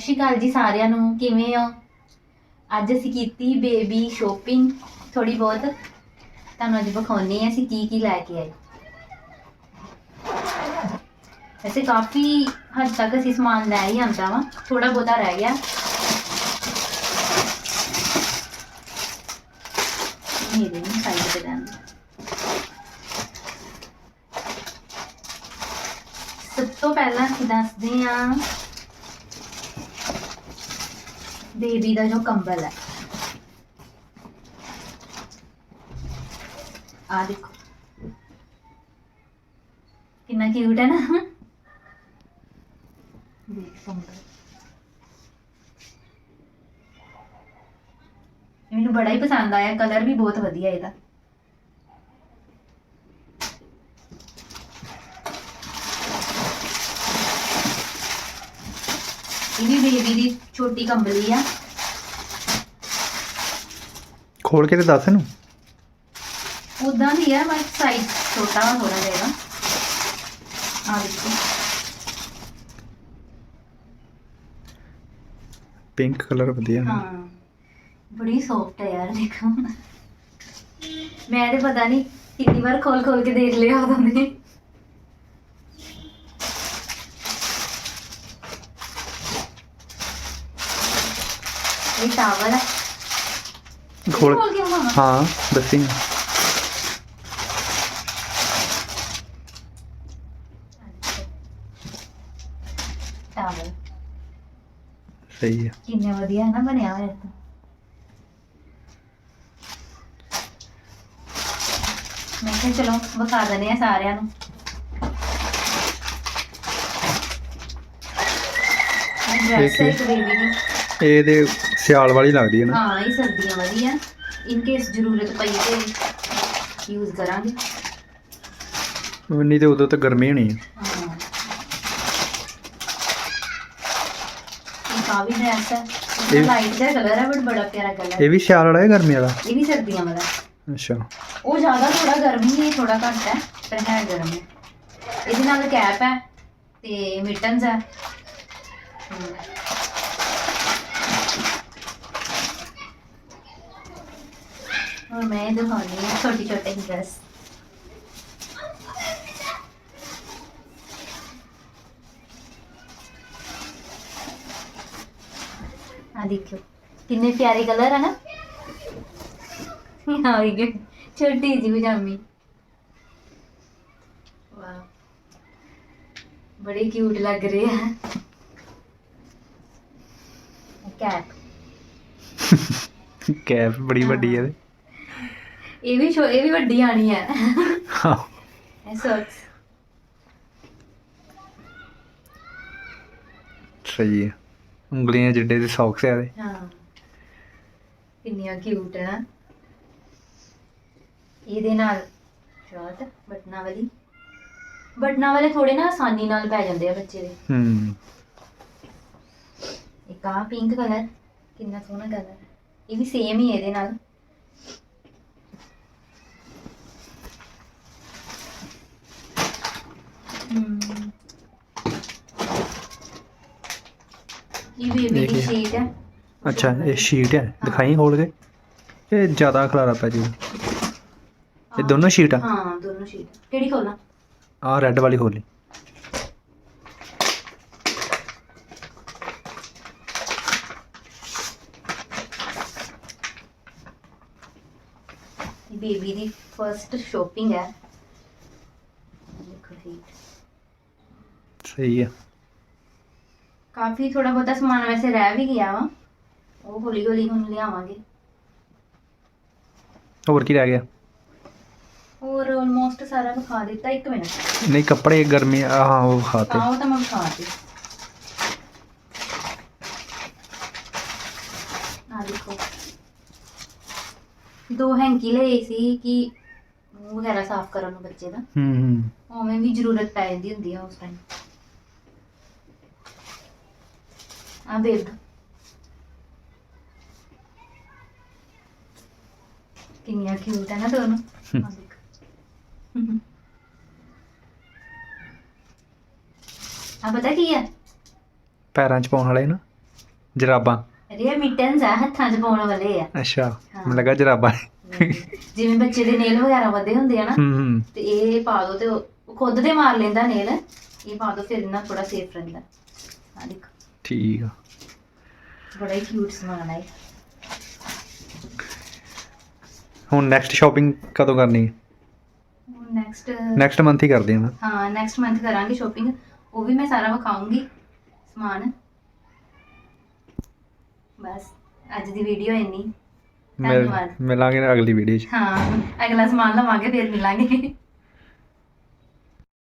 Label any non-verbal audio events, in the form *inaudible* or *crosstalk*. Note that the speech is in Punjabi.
ਸ਼੍ਰੀ ਅਕਾਲ ਜੀ ਸਾਰਿਆਂ ਨੂੰ, ਕਿਵੇਂ ਹੋ? ਅੱਜ ਅਸੀਂ ਕੀਤੀ ਬੇਬੀ ਸ਼ੋਪਿੰਗ ਥੋੜੀ ਬਹੁਤ। ਤੁਹਾਨੂੰ ਅੱਜ ਵਿਖਾਉਣੀ ਹੈ ਅਸੀਂ ਕੀ ਕੀ ਲੈ ਕੇ ਆਏ। ਵੈਸੇ ਕਾਫੀ ਹੱਦ ਤੱਕ ਅਸੀਂ ਸਮਾਨ ਲੈ ਹੀ ਆਂਦਾ ਵਾ ਥੋੜਾ ਬਹੁਤਾ ਰਹਿ ਗਿਆ। ਮੇਰੇ ਨੂੰ ਸਾਈਡ ਤੇ ਰਹਿਣ ਸਭ ਤੋਂ ਪਹਿਲਾਂ ਅਸੀਂ ਦੱਸਦੇ ਹਾਂ ਬੇਬੀ ਦਾ ਜੋ ਕੰਬਲ ਹੈ। ਆ ਦੇਖੋ। ਕਿੰਨਾ ਕਿਊਟ ਹੈ ਨਾ। ਦੇਖ ਕੰਬਲ ਮੈਨੂੰ ਬੜਾ ਹੀ ਪਸੰਦ ਆਇਆ। ਕਲਰ ਵੀ ਬਹੁਤ ਵਧੀਆ ਇਹਦਾ। ਇਹ ਵੀ ਬੇਬੀ ਦੀ ਛੋਟੀ ਕੰਬਲੀ ਆ। ਖੋਲ ਕੇ ਤੇ ਦੱਸ ਇਹਨੂੰ। ਉਦਾਂ ਦੀ ਆ ਬਸ ਸਾਈਜ਼ ਛੋਟਾ ਵਾ ਥੋੜਾ ਜਿਹਾ ਆ ਦੇਖੋ। ਪਿੰਕ ਕਲਰ ਵਧੀਆ ਹਾਂ ਬੜੀ ਸੌਫਟ ਹੈ ਯਾਰ ਦੇਖੋ। ਮੈਂ ਤੇ ਪਤਾ ਨਹੀਂ ਕਿੰਨੀ ਵਾਰ ਖੋਲ ਖੋਲ ਕੇ ਦੇਖ ਲਿਆ ਉਦੋਂ ਦੇ ਇਹ ਟਾਵਲ ਹੈ। ਖੋਲ ਖੋਲ ਕੇ ਮਾਮਾ ਹਾਂ ਦੱਸੀ ਟਾਵਲ ਸਹੀ ਹੈ। ਕਿੰਨੇ ਵਧੀਆ ਹੈ ਨਾ ਬਣਿਆ ਹੋਇਆ ਤਾਂ ਮੈਂ ਕਿਹਾ ਚਲੋ ਵਿਖਾ ਦਨੇ ਆ ਸਾਰਿਆਂ ਨੂੰ। ਡਰੈਸ ਠੀਕ ਹੈ। ਇੱਕ ਬੇਬੀ ਦੀ। ਇਹ ਤੇ ਸਿਆਲ ਵਾਲੀ ਲੱਗਦੀ ਹੈ ਨਾ। ਹਾਂ ਇਹ ਸਰਦੀਆਂ ਵਧੀਆ ਇਨ ਕੇਸ ਜ਼ਰੂਰਤ ਪਈ ਤੇ ਯੂਜ਼ ਕਰਾਂਗੇ। ਨਹੀਂ ਤੇ ਉਦੋਂ ਤਾਂ ਗਰਮੀ ਹੋਣੀ ਹੈ। ਹਾਂ ਇਹ ਕਾਫੀ ਡਰੈਸ ਹੈ ਇਹ ਲਾਈਟ ਦਾ ਕਲਰ ਹੈ ਬਟ ਬੜਾ ਪਿਆਰਾ ਕਲਰ ਇਹ ਵੀ ਸਿਆਲ ਵਾਲਾ ਹੈ ਗਰਮੀ ਵਾਲਾ? ਇਹ ਵੀ ਸਰਦੀਆਂ ਵਾਲਾ। ਅੱਛਾ। ਉਹ ਜ਼ਿਆਦਾ ਥੋੜਾ ਗਰਮੀ ਹੈ ਥੋੜਾ ਘੱਟ ਹੈ ਪਰ ਹੈ ਗਰਮ। ਹੈ ਇਹਦੇ ਨਾਲ ਕੈਪ ਹੈ ਤੇ ਮਿਟਨਸ ਹੈ। ਹੁਣ ਮੈਂ ਇਹ ਦਿਖਾਉਣੀ ਹੈ ਛੋਟੇ ਛੋਟੇ ਡਰੈਸ ਆ ਦੇਖੋ ਕਿੰਨੇ ਪਿਆਰੇ ਕਲਰ ਹੈ ਨਾ। ਆ ਗਏ ਛੋਟੀ ਜੀ ਪਜਾਮੀ। ਵਾਹ, ਬੜੇ ਕਿਊਟ ਲੱਗ ਰਹੇ ਆ। ਕੈਪ ਕੈਪ *laughs* ਬੜੀ ਵੱਡੀ ਹੈ ਇਹ ਵੀ ਛੋ ਇਹ ਵੀ ਵੱਡੀ ਆਣੀ ਹੈ। ਇਹ ਸਹੀ ਹੈ। ਉਂਗਲੀਆਂ ਜਿੱਡੇ ਦੇ ਸੌਕਸ ਆ ਇਹਦੇ। ਹਾਂ। ਕਿੰਨੀਆਂ ਕਿਊਟ ਹੈ ਨਾ। ਇਹਦੇ ਨਾਲ ਸ਼ਰਟ ਬਟਨਾ ਵਾਲੀ। ਬਟਨਾ ਵਾਲੇ ਥੋੜੇ ਨਾ ਆਸਾਨੀ ਨਾਲ ਪੈ ਜਾਂਦੇ ਆ ਬੱਚੇ ਦੇ। ਹੂੰ। ਇੱਕ ਆ ਪਿੰਕ ਕਲਰ ਕਿੰਨਾ ਸੋਹਣਾ ਕਲਰ ਇਹ ਵੀ ਸੇਮ ਹੈ ਇਹਦੇ ਨਾਲ। ਇਹ ਬੇਬੀ ਦੀ ਦੇਖੀਏ। ਸ਼ੀਟ ਹੈ ਅੱਛਾ ਇਹ ਸ਼ੀਟ ਹੈ ਦਿਖਾਈ ਖੋਲ ਕੇ ਇਹ ਜ਼ਿਆਦਾ ਖਲਾਰਾ ਪੈ ਜੂ। ਇਹ ਦੋਨੋਂ ਸ਼ੀਟ ਆ? ਹਾਂ ਦੋਨੋਂ ਸ਼ੀਟ ਕਿਹੜੀ ਖੋਲਾਂ ਆ ਰੈੱਡ ਵਾਲੀ ਖੋਲੀ ਬੇਬੀ ਦੀ ਫਰਸਟ ਸ਼ੋਪਿੰਗ ਹੈ ਦੇਖੋ ਸ਼ੀਟ ਸਹੀ ਹੈ ਕਾਫੀ ਥੋੜਾ ਬਹੁਤਾ ਸਮਾਨ ਵੈਸੇ ਰਹਿ ਵੀ ਗਿਆ ਵਾ। ਉਹ ਹੌਲੀ ਹੌਲੀ ਹੁਣ ਲਿਆਵਾਂਗੇ। ਹੋਰ ਕੀ ਰਹਿ ਗਿਆ? ਹੋਰ ਆਲਮੋਸਟ ਸਾਰਾ ਵਿਖਾ ਦਿੱਤਾ ਇੱਕ ਮਿੰਟ। ਨਹੀਂ ਕੱਪੜੇ ਗਰਮੀ ਆ ਹਾਂ ਉਹ ਖਾਤੇ। ਆਓ ਤਾਂ ਮੈਂ ਵਿਖਾ ਦੇ ਆ ਦੇਖੋ। ਦੋ ਹੈਂਕੀ ਲਏ ਸੀ ਕਿ ਮੂੰਹ ਵਗੈਰਾ ਸਾਫ਼ ਕਰਨ ਨੂੰ ਬੱਚੇ ਦਾ। ਹੂੰ ਹੂੰ। ਉਵੇਂ ਵੀ ਜ਼ਰੂਰਤ ਪੈ ਜਾਂਦੀ ਹੁੰਦੀ ਆ ਉਸ ਟਾਈਮ ਆ। ਬੇਬ ਕਿੰਨੀਆਂ ਕਿਊਟ ਹੈ ਨਾ ਦੋਨੋਂ। ਆ ਦੇਖ। ਆ ਪਤਾ ਕੀ ਹੈ ਪੈਰਾਂ 'ਚ ਪਾਉਣ ਵਾਲੇ ਨਾ ਜਰਾਬਾਂ। ਰੀਅਲ ਮਿਟਨਸ ਆ ਹੱਥਾਂ 'ਚ ਪਾਉਣ ਵਾਲੇ ਆ। ਅੱਛਾ। ਮੈਨੂੰ ਲੱਗਾ ਜਰਾਬਾਂ। ਜਿਵੇਂ ਬੱਚੇ ਦੇ ਨੇਲ ਵਗੈਰਾ ਵਧੇ ਹੁੰਦੇ ਆ ਨਾ ਹੂੰ ਤੇ ਇਹ ਪਾ ਦੋ ਤੇ ਉਹ ਖੁਦ ਦੇ ਮਾਰ ਲੈਂਦਾ ਨੇਲ ਇਹ ਪਾ ਦੋ ਫਿਰ ਨਾ ਥੋੜਾ ਸੇਫ ਰਹਿੰਦਾ। ਆ ਦੇਖੋ। ਠੀਕ ਆ। ਬੜਾ ਹੀ ਕਿਊਟ ਸਮਾਨ ਹੈ। ਹੁਣ ਨੈਕਸਟ ਸ਼ਾਪਿੰਗ ਕਦੋਂ ਕਰਨੀ ਹੈ? ਹੁਣ ਨੈਕਸਟ ਨੈਕਸਟ ਮੰਥ ਹੀ ਕਰਦੇ ਹਾਂ ਹਾਂ ਨੈਕਸਟ ਮੰਥ ਕਰਾਂਗੇ ਸ਼ਾਪਿੰਗ ਉਹ ਵੀ ਮੈਂ ਸਾਰਾ ਵਿਖਾਉਂਗੀ ਸਮਾਨ। ਬਸ ਅੱਜ ਦੀ ਵੀਡੀਓ ਇੰਨੀ। ਮਿਲ ਧੰਨਵਾਦ। ਮਿਲਾਂਗੇ ਅਗਲੀ ਵੀਡੀਓ 'ਚ। ਹਾਂ ਅਗਲਾ ਸਮਾਨ ਲਵਾਂਗੇ ਫਿਰ ਮਿਲਾਂਗੇ।